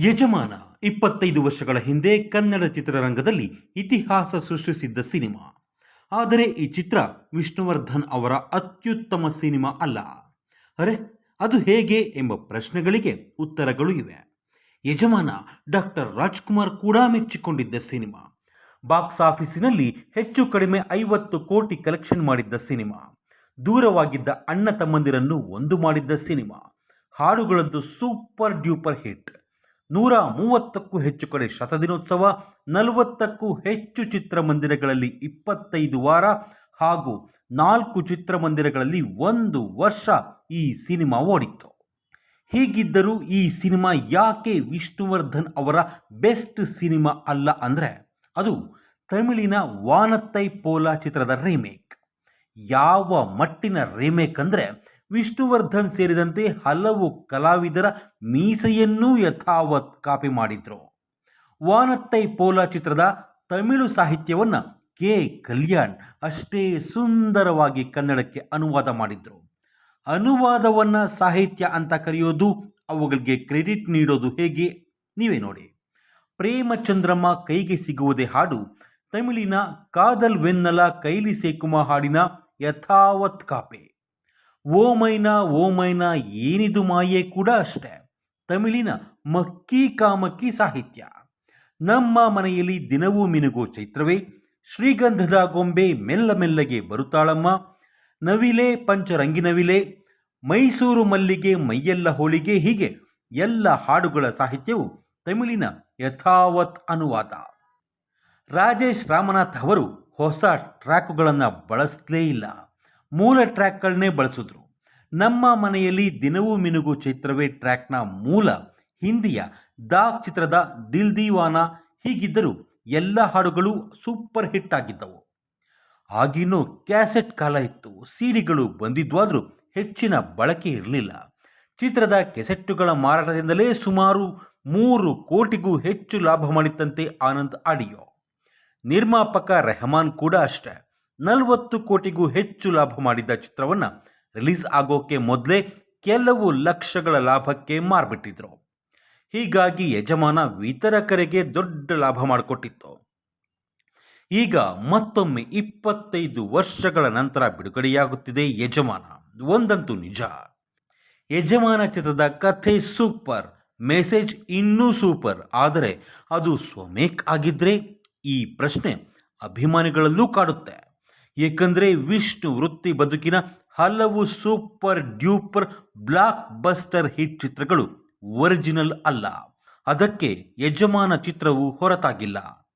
ಯಜಮಾನ ಇಪ್ಪತ್ತೈದು ವರ್ಷಗಳ ಹಿಂದೆ ಕನ್ನಡ ಚಿತ್ರರಂಗದಲ್ಲಿ ಇತಿಹಾಸ ಸೃಷ್ಟಿಸಿದ್ದ ಸಿನಿಮಾ. ಆದರೆ ಈ ಚಿತ್ರ ವಿಷ್ಣುವರ್ಧನ್ ಅವರ ಅತ್ಯುತ್ತಮ ಸಿನಿಮಾ ಅಲ್ಲ. ಅರೆ, ಅದು ಹೇಗೆ ಎಂಬ ಪ್ರಶ್ನೆಗಳಿಗೆ ಉತ್ತರಗಳು ಇವೆ. ಯಜಮಾನ ಡಾಕ್ಟರ್ ರಾಜ್ಕುಮಾರ್ ಕೂಡ ಮೆಚ್ಚಿಕೊಂಡಿದ್ದ ಸಿನಿಮಾ. ಬಾಕ್ಸ್ ಆಫೀಸಿನಲ್ಲಿ ಹೆಚ್ಚು ಕಡಿಮೆ ಐವತ್ತು ಕೋಟಿ ಕಲೆಕ್ಷನ್ ಮಾಡಿದ್ದ ಸಿನಿಮಾ. ದೂರವಾಗಿದ್ದ ಅಣ್ಣ ತಮ್ಮಂದಿರನ್ನು ಒಂದು ಮಾಡಿದ್ದ ಸಿನಿಮಾ. ಹಾಡುಗಳಂತೂ ಸೂಪರ್ ಡ್ಯೂಪರ್ ಹಿಟ್. ನೂರ ಮೂವತ್ತಕ್ಕೂ ಹೆಚ್ಚು ಕಡೆ ಶತದಿನೋತ್ಸವ, ನಲವತ್ತಕ್ಕೂ ಹೆಚ್ಚು ಚಿತ್ರಮಂದಿರಗಳಲ್ಲಿ ಇಪ್ಪತ್ತೈದು ವಾರ ಹಾಗೂ ನಾಲ್ಕು ಚಿತ್ರಮಂದಿರಗಳಲ್ಲಿ ಒಂದು ವರ್ಷ ಈ ಸಿನಿಮಾ ಓಡಿತ್ತು. ಹೀಗಿದ್ದರೂ ಈ ಸಿನಿಮಾ ಯಾಕೆ ವಿಷ್ಣುವರ್ಧನ್ ಅವರ ಬೆಸ್ಟ್ ಸಿನಿಮಾ ಅಲ್ಲ ಅಂದರೆ ಅದು ತಮಿಳಿನ ವಾನತ್ತೈ ಪೋಲಾ ಚಿತ್ರದ ರೀಮೇಕ್ ಯಾವ ಮಟ್ಟಿನ ರೀಮೇಕ್ ಅಂದರೆ ವಿಷ್ಣುವರ್ಧನ್ ಸೇರಿದಂತೆ ಹಲವು ಕಲಾವಿದರ ಮೀಸೆಯನ್ನೂ ಯಥಾವತ್ ಕಾಪಿ ಮಾಡಿದ್ರು. ವಾನತ್ತೈ ಪೋಲಾ ಚಿತ್ರದ ತಮಿಳು ಸಾಹಿತ್ಯವನ್ನು ಕೆ. ಕಲ್ಯಾಣ್ ಅಷ್ಟೇ ಸುಂದರವಾಗಿ ಕನ್ನಡಕ್ಕೆ ಅನುವಾದ ಮಾಡಿದ್ರು. ಅನುವಾದವನ್ನು ಸಾಹಿತ್ಯ ಅಂತ ಕರೆಯೋದು ಅವುಗಳಿಗೆ ಕ್ರೆಡಿಟ್ ನೀಡೋದು ಹೇಗೆ? ನೀವೇ ನೋಡಿ. ಪ್ರೇಮಚಂದ್ರಮ್ಮ ಕೈಗೆ ಸಿಗುವುದೇ ಹಾಡು, ತಮಿಳಿನ ಕಾದಲ್ ವೆನ್ನಲ ಕೈಲಿ ಸೇಕುಮ ಹಾಡಿನ ಯಥಾವತ್ ಕಾಪೆ. ಓಮೈನ ಮೈನಾ ಏನಿದು ಮಾಯೆ ಕೂಡ ಅಷ್ಟೇ. ತಮಿಳಿನ ಮಕ್ಕಿ ಕಾಮಕ್ಕಿ ಸಾಹಿತ್ಯ. ನಮ್ಮ ಮನೆಯಲ್ಲಿ ದಿನವೂ ಮಿನುಗೋ ಚೈತ್ರವೇ. ಶ್ರೀಗಂಧದ ಗೊಂಬೆ ಮೆಲ್ಲ ಮೆಲ್ಲಗೆ ಬರುತ್ತಾಳಮ್ಮ. ನವಿಲೆ ಪಂಚರಂಗಿನವಿಲೆ. ಮೈಸೂರು ಮಲ್ಲಿಗೆ ಮೈಯೆಲ್ಲ ಹೋಳಿಗೆ ಹೀಗೆ ಎಲ್ಲ ಹಾಡುಗಳ ಸಾಹಿತ್ಯವು ತಮಿಳಿನ ಯಥಾವತ್ ಅನುವಾದ. ರಾಜೇಶ್ ರಾಮನಾಥ್ ಅವರು ಹೊಸ ಟ್ರ್ಯಾಕುಗಳನ್ನು ಬಳಸಲೇ ಇಲ್ಲ. ಮೂಲ ಟ್ರ್ಯಾಕ್ಗಳನ್ನೇ ಬಳಸಿದ್ರು. ನಮ್ಮ ಮನೆಯಲ್ಲಿ ದಿನವೂ ಮಿನುಗು ಚೈತ್ರವೇ ಟ್ರ್ಯಾಕ್ನ ಮೂಲ. ಹಿಂದಿಯ ದಾಗ್ ಚಿತ್ರದ ದಿಲ್ ದೀವಾನ ಹೀಗಿದ್ದರೂ ಎಲ್ಲ ಹಾಡುಗಳು ಸೂಪರ್ ಹಿಟ್ ಆಗಿದ್ದವು. ಆಗಿನ್ನೂ ಕ್ಯಾಸೆಟ್ ಕಾಲ ಇತ್ತು. ಸಿಡಿಗಳು ಬಂದಿದ್ವಾದರೂ ಹೆಚ್ಚಿನ ಬಳಕೆ ಇರಲಿಲ್ಲ. ಚಿತ್ರದ ಕೆಸೆಟ್ಟುಗಳ ಮಾರಾಟದಿಂದಲೇ ಸುಮಾರು ಮೂರು ಕೋಟಿಗೂ ಹೆಚ್ಚು ಲಾಭ ಮಾಡಿತ್ತಂತೆ ಆನಂದ್ ಆಡಿಯೋ. ನಿರ್ಮಾಪಕ ರೆಹಮಾನ್ ಕೂಡ ಅಷ್ಟೇ. ನಲವತ್ತು ಕೋಟಿಗೂ ಹೆಚ್ಚು ಲಾಭ ಮಾಡಿದ್ದ ಚಿತ್ರವನ್ನು ರಿಲೀಸ್ ಆಗೋಕ್ಕೆ ಮೊದಲೇ ಕೆಲವು ಲಕ್ಷಗಳ ಲಾಭಕ್ಕೆ ಮಾರ್ಬಿಟ್ಟಿದ್ರು. ಹೀಗಾಗಿ ಯಜಮಾನ ವಿತರಕರಿಗೆ ದೊಡ್ಡ ಲಾಭ ಮಾಡಿಕೊಟ್ಟಿತ್ತು. ಈಗ ಮತ್ತೊಮ್ಮೆ ಇಪ್ಪತ್ತೈದು ವರ್ಷಗಳ ನಂತರ ಬಿಡುಗಡೆಯಾಗುತ್ತಿದೆ ಯಜಮಾನ. ಒಂದಂತೂ ನಿಜ. ಯಜಮಾನ ಚಿತ್ರದ ಕಥೆ ಸೂಪರ್, ಮೆಸೇಜ್ ಇನ್ನೂ ಸೂಪರ್, ಆದರೆ ಅದು ಸ್ವಮೇಕ್ ಆಗಿದ್ರೆ ಈ ಪ್ರಶ್ನೆ ಅಭಿಮಾನಿಗಳಲ್ಲೂ ಕಾಡುತ್ತೆ. ಏಕೆಂದರೆ ವಿಷ್ಣು ವೃತ್ತಿ ಬದುಕಿನ ಹಲವು super duper block buster hit ಚಿತ್ರಗಳು ಒರಿಜಿನಲ್ ಅಲ್ಲ. ಅದಕ್ಕೆ ಯಜಮಾನ ಚಿತ್ರವು ಹೊರತಾಗಿಲ್ಲ.